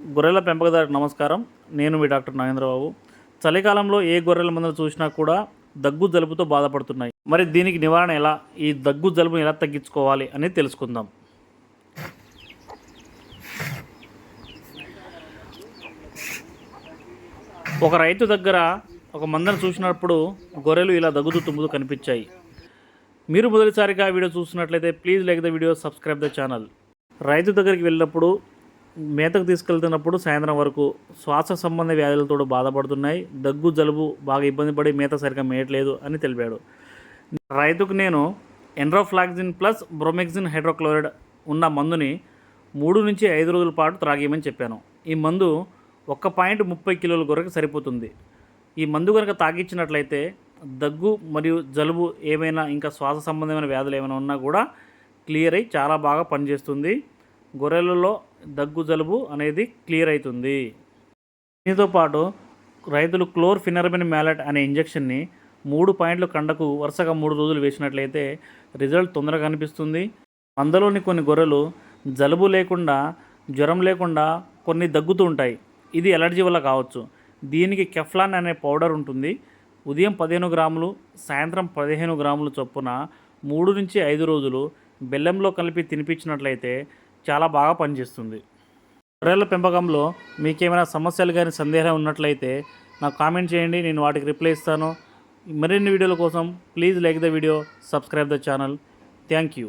గొర్రెల పెంపకదారుకు నమస్కారం. నేను మీ డాక్టర్ నాగేంద్రబాబు. చలికాలంలో ఏ గొర్రెల మందులు చూసినా కూడా దగ్గు జలుబుతో బాధపడుతున్నాయి. మరి దీనికి నివారణ ఎలా? ఈ దగ్గు జలుబును ఎలా తగ్గించుకోవాలి అనేది తెలుసుకుందాం. ఒక రైతు దగ్గర ఒక మందను చూసినప్పుడు గొర్రెలు ఇలా దగ్గుతూ తుమ్ముతూ కనిపించాయి. మీరు మొదటిసారిగా వీడియో చూస్తున్నట్లయితే please like the video subscribe the channel. రైతు దగ్గరికి వెళ్ళినప్పుడు మేతకు తీసుకెళ్తున్నప్పుడు సాయంత్రం వరకు శ్వాస సంబంధ వ్యాధులతో బాధపడుతున్నాయి. దగ్గు జలుబు బాగా ఇబ్బంది పడి మేత సరిగ్గా మేయట్లేదు అని తెలిపాడు. రైతుకు నేను ఎండ్రోఫ్లాక్సిన్ ప్లస్ బ్రోమెక్సిన్ హైడ్రోక్లోరైడ్ ఉన్న మందుని మూడు నుంచి ఐదు రోజుల పాటు త్రాగేయమని చెప్పాను. ఈ మందు ఒక్క పాయింట్ ముప్పై కిలోల కొరకు సరిపోతుంది. ఈ మందు కనుక తాగించినట్లయితే దగ్గు మరియు జలుబు ఏమైనా ఇంకా శ్వాస సంబంధమైన వ్యాధులు ఏమైనా ఉన్నా కూడా క్లియర్ అయ్యి చాలా బాగా పనిచేస్తుంది. గొర్రెలలో దగ్గు జలుబు అనేది క్లియర్ అవుతుంది దీనితో పాటు రైతులు క్లోర్ ఫినర్బిన్ మ్యాలెట్ అనే ఇంజెక్షన్ని మూడు పాయింట్ల కండకు వరుసగా మూడు రోజులు వేసినట్లయితే రిజల్ట్ తొందరగా కనిపిస్తుంది. అందులోని కొన్ని గొర్రెలు జలుబు లేకుండా జ్వరం లేకుండా కొన్ని దగ్గుతూ ఉంటాయి. ఇది ఎలర్జీ వల్ల కావచ్చు. దీనికి కెఫ్లాన్ అనే పౌడర్ ఉంటుంది. ఉదయం పదిహేను గ్రాములు సాయంత్రం పదిహేను గ్రాములు చొప్పున మూడు నుంచి ఐదు రోజులు బెల్లంలో కలిపి తినిపించినట్లయితే చాలా బాగా పనిచేస్తుంది. గొర్రెల పెంపకంలో మీకేమైనా సమస్యలు కానీ సందేహం ఉన్నట్లయితే నాకు కామెంట్ చేయండి నేను వాటికి రిప్లై ఇస్తాను. మరిన్ని వీడియోల కోసం please like the video subscribe the channel. Thank you.